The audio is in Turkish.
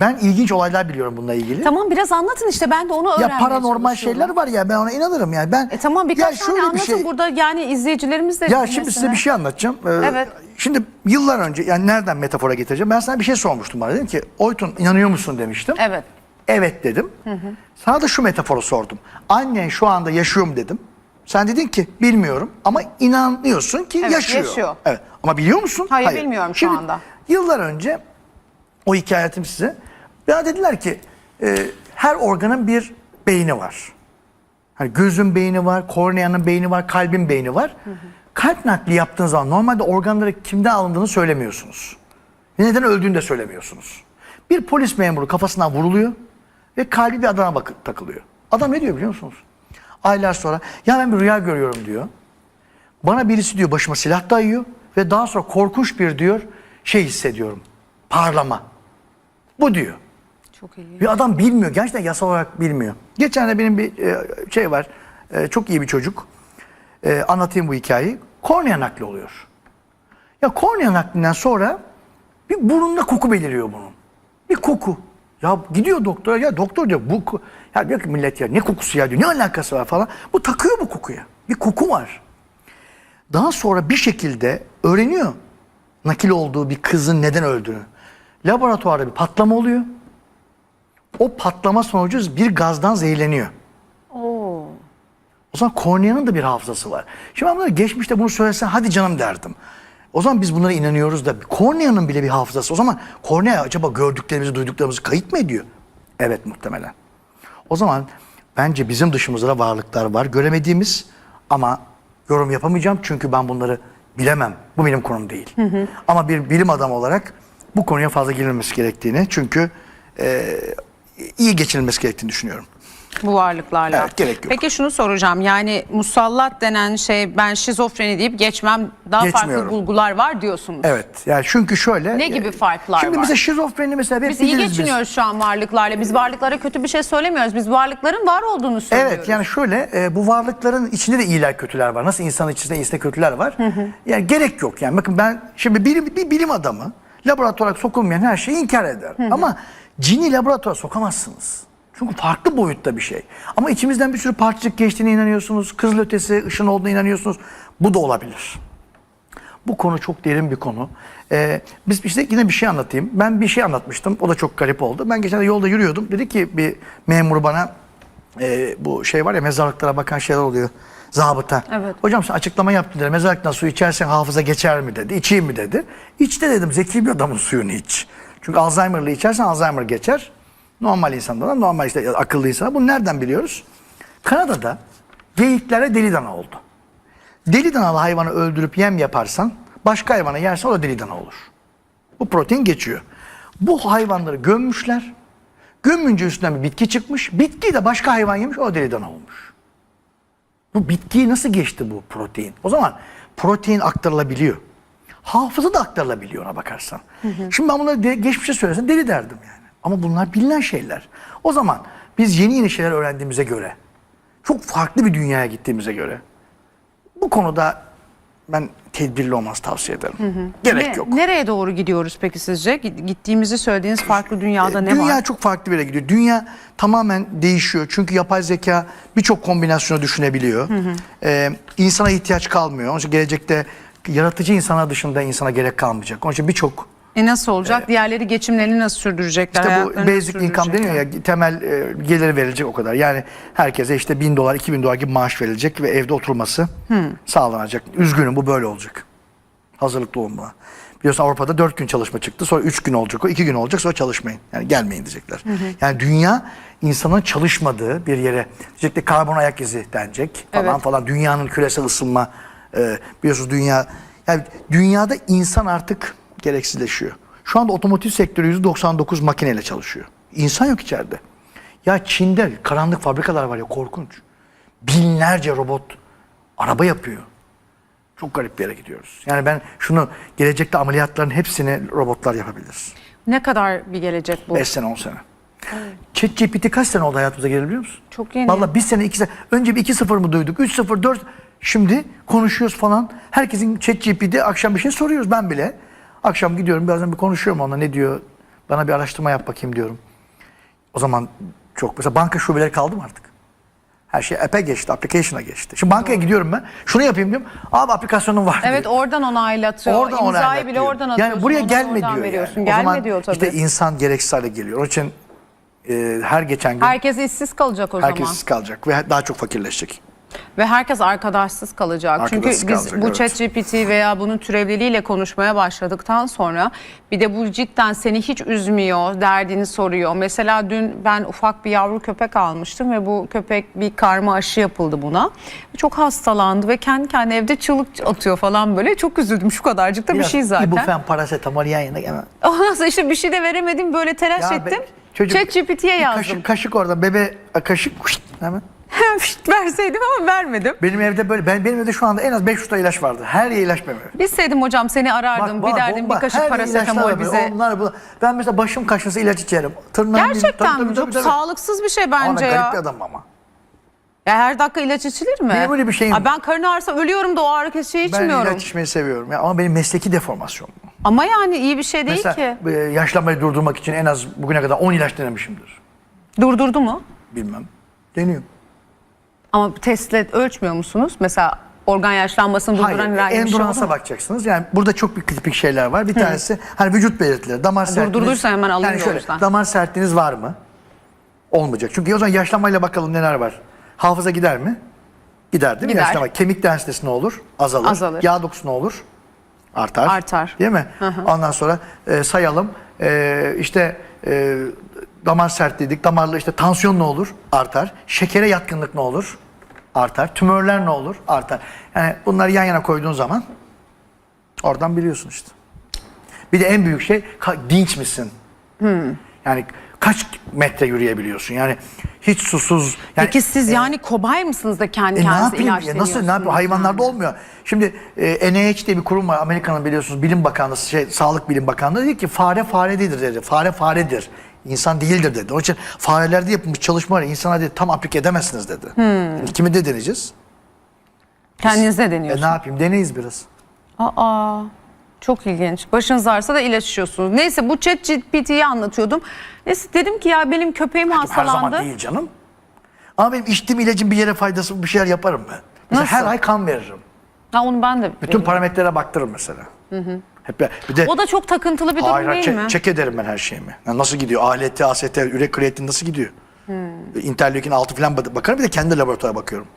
Ben ilginç olaylar biliyorum bununla ilgili. Tamam biraz anlatın işte ben de onu öğrenmeye Ya paranormal çalışıyorum. şeyler var ya ben ona inanırım yani. Ben E tamam birkaç ya tane şöyle bir anlatın şey- burada yani izleyicilerimiz de Ya şimdi size bir şey anlatacağım. Ee, Evet. Şimdi yıllar önce yani nereden metafora getireceğim? Ben sana bir şey sormuştum bana. Dedim ki Oytun inanıyor musun demiştim. Evet. Evet dedim. Sana da şu metaforu sordum. Annen şu anda yaşıyor mu dedim. Sen dedin ki bilmiyorum ama inanıyorsun ki Evet, yaşıyor. yaşıyor. Evet. Ama biliyor musun? Hayır, bilmiyorum şu Şimdi, anda. Yıllar önce o hikaye anlatayım size. Bana dediler ki e, her organın bir beyni var. Hani gözün beyni var, korneanın beyni var, kalbin beyni var. Kalp nakli yaptığın zaman normalde organları kimden alındığını söylemiyorsunuz. Neden öldüğünü de söylemiyorsunuz. Bir polis memuru kafasından vuruluyor ve kalbi bir adama bakıp takılıyor. Adam ne diyor biliyor musunuz? Aylar sonra ya ben bir rüya görüyorum diyor. Bana birisi diyor başıma silah dayıyor ve daha sonra korkunç bir diyor şey hissediyorum. Parlama. Bu diyor. Çok iyi. Bir adam bilmiyor. Gerçekten yasal olarak bilmiyor. Geçen de benim bir e, şey var. E, çok iyi bir çocuk. E, anlatayım bu hikayeyi. Kornea nakli oluyor. Ya kornea naklinden sonra bir burnunda koku beliriyor bunun. Bir koku. Ya gidiyor doktora ya doktor diyor bu ya diyor ki millet ya ne kokusu ya diyor ne alakası var falan. Bu takıyor bu kokuya. Bir koku var. Daha sonra bir şekilde öğreniyor nakil olduğu bir kızın neden öldüğünü. Laboratuvarda bir patlama oluyor. O patlama sonucu bir gazdan zehirleniyor. Oo. O zaman korneanın da bir hafızası var. Şimdi ben bunları geçmişte bunu söylesen hadi canım derdim. O zaman biz bunlara inanıyoruz da korneanın bile bir hafızası. O zaman kornea acaba gördüklerimizi, duyduklarımızı kayıt mı ediyor? Evet muhtemelen. O zaman bence bizim dışımızda da varlıklar var. Göremediğimiz ama yorum yapamayacağım çünkü ben bunları bilemem. Bu benim konum değil. Ama bir bilim adamı olarak bu konuya fazla girilmesi gerektiğini çünkü e, iyi geçirilmesi gerektiğini düşünüyorum. Bu varlıklarla. Evet, gerek yok. Peki şunu soracağım. Yani musallat denen şey ben şizofreni deyip geçmem daha farklı Geçmiyorum. bulgular var diyorsunuz. Evet. Yani çünkü şöyle. Ne gibi e, farklar Şimdi var? mesela şizofreni mesela hep Biz iyi biliriz biz. geçiniyoruz şu an varlıklarla. Biz varlıklara kötü bir şey söylemiyoruz. Biz varlıkların var olduğunu söylüyoruz. Evet yani şöyle e, bu varlıkların içinde de iyiler kötüler var. Nasıl insanın içinde iyisi kötüler var. Yani gerek yok yani. Bakın ben şimdi bilim, bir bilim adamı laboratuvara sokulmayan her şeyi inkar eder. Ama cini laboratuvara sokamazsınız. Çünkü farklı boyutta bir şey. Ama içimizden bir sürü parçacık geçtiğine inanıyorsunuz. Kızıl ötesi, ışın olduğuna inanıyorsunuz. Bu da olabilir. Bu konu çok derin bir konu. Ee, biz işte yine bir şey anlatayım. Ben bir şey anlatmıştım. O da çok garip oldu. Ben geçen de yolda yürüyordum. Dedi ki bir memur bana e, bu şey var ya mezarlıklara bakan şeyler oluyor. Zabıta. Evet. Hocam sen açıklama yaptın dedi. Mezarlıktan su içersen hafıza geçer mi dedi. İçeyim mi dedi. İç de dedim. Zeki bir adamın suyunu iç. Çünkü Alzheimer'lı içersen Alzheimer geçer. Normal insanda da normal işte akıllı insana. Bunu nereden biliyoruz? Kanada'da geyiklere deli dana oldu. Deli danalı hayvanı öldürüp yem yaparsan başka hayvana yersen o da deli dana olur. Bu protein geçiyor. Bu hayvanları gömmüşler. Gömmünce üstünden bir bitki çıkmış. Bitkiyi de başka hayvan yemiş o deli dana olmuş. Bu bitkiyi nasıl geçti bu protein? O zaman protein aktarılabiliyor. Hafıza da aktarılabiliyor ona bakarsan. Şimdi ben bunları de, geçmişe söylesem deli derdim yani. Ama bunlar bilinen şeyler. O zaman biz yeni yeni şeyler öğrendiğimize göre, çok farklı bir dünyaya gittiğimize göre bu konuda ben tedbirli olmanızı tavsiye ederim. Gerek Ne- yok. Nereye doğru gidiyoruz peki sizce? Git- Gittiğimizi söylediğiniz farklı dünyada ne Dünya var? çok farklı bir yere gidiyor. Dünya tamamen değişiyor. Çünkü yapay zeka birçok kombinasyonu düşünebiliyor. Ee, insana ihtiyaç kalmıyor. Onun için gelecekte yaratıcı insana dışında insana gerek kalmayacak. Onun için birçok E nasıl olacak? Diğerleri geçimlerini nasıl sürdürecekler? işte bu basic income deniyor ya temel e, geliri verilecek o kadar. Yani herkese işte bin dolar, iki bin dolar gibi maaş verilecek ve evde oturması sağlanacak. Üzgünüm bu böyle olacak. Hazırlıklı olun buna. Biliyorsun Avrupa'da dört gün çalışma çıktı. Sonra üç gün olacak o. iki gün olacak sonra çalışmayın. Yani gelmeyin diyecekler. Yani dünya insanın çalışmadığı bir yere. Diyecekler karbon ayak izi denecek falan Evet. falan. Dünyanın küresel ısınma e, biliyorsunuz dünya yani dünyada insan artık gereksizleşiyor. Şu anda otomotiv sektörü %99 makineyle çalışıyor. İnsan yok içeride. Ya Çin'de karanlık fabrikalar var ya korkunç. Binlerce robot araba yapıyor. Çok garip bir yere gidiyoruz. Yani ben şunu gelecekte ameliyatların hepsini robotlar yapabilir. Ne kadar bir gelecek bu? 5 sene 10 sene. ChatGPT kaç sene oldu hayatımıza geldi biliyor musun? Çok yeni. Valla bir sene iki sene. Önce bir 2-0 mı duyduk? 3-0 4 Şimdi konuşuyoruz falan. Herkesin ChatGPT'de akşam bir şey soruyoruz ben bile. Akşam gidiyorum bazen bir konuşuyorum onunla ne diyor. Bana bir araştırma yap bakayım diyorum. O zaman çok mesela banka şubeleri kaldı mı artık? Her şey app'e geçti, application'a geçti. Şimdi bankaya gidiyorum ben. Şunu yapayım diyorum. Abi aplikasyonum var Evet diyor. oradan onaylatıyor. Oradan İmzayı onaylat bile oradan atıyorsun. Yani buraya gelme diyor veriyorsun. yani. O Gelme zaman diyor tabii. işte insan gereksiz hale geliyor. Onun için e, her geçen gün Herkes işsiz kalacak o herkes zaman. işsiz kalacak ve daha çok fakirleşecek. Ve herkes arkadaşsız kalacak. Arkadaşsız Çünkü biz kalacak, bu evet. ChatGPT veya bunun türevliliğiyle konuşmaya başladıktan sonra bir de bu cidden seni hiç üzmüyor, derdini soruyor. Mesela dün ben ufak bir yavru köpek almıştım ve bu köpek bir karma aşı yapıldı buna. Çok hastalandı ve kendi kendine evde çığlık atıyor falan böyle. Çok üzüldüm şu kadarcık da bir Biraz şey zaten. ibufen, parasetamol yan yana hemen. Ondan sonra işte bir şey de veremedim böyle telaş Ya be- ettim. çocuk- ChatGPT'ye Bir yazdım. Kaşık, kaşık orada bebe kaşık hemen. Verseydim ama vermedim. Benim evde böyle ben benim evde şu anda en az 500 tane ilaç vardı. Her yere ilaç benim evde. Bilseydim hocam seni arardım. Bak, bir derdim bir kaşık parasetamol bize. Onlar bu. Ben mesela başım kaşınsa ilaç içerim. Tırnağım Gerçekten Tabii, tabii, Çok tabii. sağlıksız bir şey Ama ben bence garip ya. bir adamım ama. Ya her dakika ilaç içilir mi? Benim öyle bir şeyim Aa, ben karın ağrısı ölüyorum da o ağrı kesiciyi Ben içmiyorum. ilaç içmeyi seviyorum. Ya, ama benim mesleki deformasyon. Ama yani iyi bir şey değil Mesela ki. e, yaşlanmayı durdurmak için en az bugüne kadar 10 ilaç denemişimdir. Durdurdu mu? Bilmem. Deniyorum. Ama testle ölçmüyor musunuz? Mesela organ yaşlanmasını durduran Hayır, herhangi bir şey oldu mu? bakacaksınız. Yani burada çok bir tipik şeyler var. Bir tanesi hani vücut belirtileri, damar sertliğiniz. durdurduysa hemen alayım yani şöyle, damar sertliğiniz var mı? Olmayacak. Çünkü o zaman yaşlanmayla bakalım neler var. Hafıza gider mi? Gider değil mi? Gider. Yaşlanma. Kemik densitesi ne olur? Azalır. Azalır. Yağ dokusu ne olur? Artar. Artar. Değil mi? Ondan sonra e, sayalım. E, işte e, damar sertliği, dedik. damarlı işte tansiyon ne olur? Artar. Şekere yatkınlık ne olur? Artar. Tümörler ne olur? Artar. Yani bunları yan yana koyduğun zaman oradan biliyorsun işte. Bir de en büyük şey dinç misin? Yani kaç metre yürüyebiliyorsun? Yani hiç susuz. Yani, Peki siz yani kobay mısınız da kendi e kendinize yapayım? ilaç Ya nasıl ne yapayım? Hayvanlarda yani? olmuyor. Şimdi e, NIH diye bir kurum var. Amerika'nın biliyorsunuz bilim bakanlığı, şey, Sağlık Bilim Bakanlığı dedi ki fare fare değildir dedi. Fare faredir. İnsan değildir dedi. Onun için farelerde yapılmış çalışmaları insana dedi tam aplik edemezsiniz dedi. Hmm. Şimdi kimi de deneyeceğiz? Kendinize E, deniyorsunuz. ne yapayım? Deneyiz biraz. Aa, çok ilginç. Başınız ağrısa da ilaç içiyorsunuz. Neyse bu chat GPT'yi anlatıyordum. Neyse dedim ki ya benim köpeğim Her zaman hastalandı. değil canım. Ama benim içtiğim ilacın bir yere faydası bir şeyler yaparım ben. Mesela Nasıl? her ay kan veririm. Ha, onu ben de Bütün biliyorum. parametrelere baktırırım mesela. Hep bir- de O da çok takıntılı bir durum Hayır, değil mi? çek ederim ben her şeyimi. Yani nasıl gidiyor? ALT, AST, ürek kreatin nasıl gidiyor? Hmm. Interleukin 6 falan bak- bakarım bir de kendi laboratuvara bakıyorum.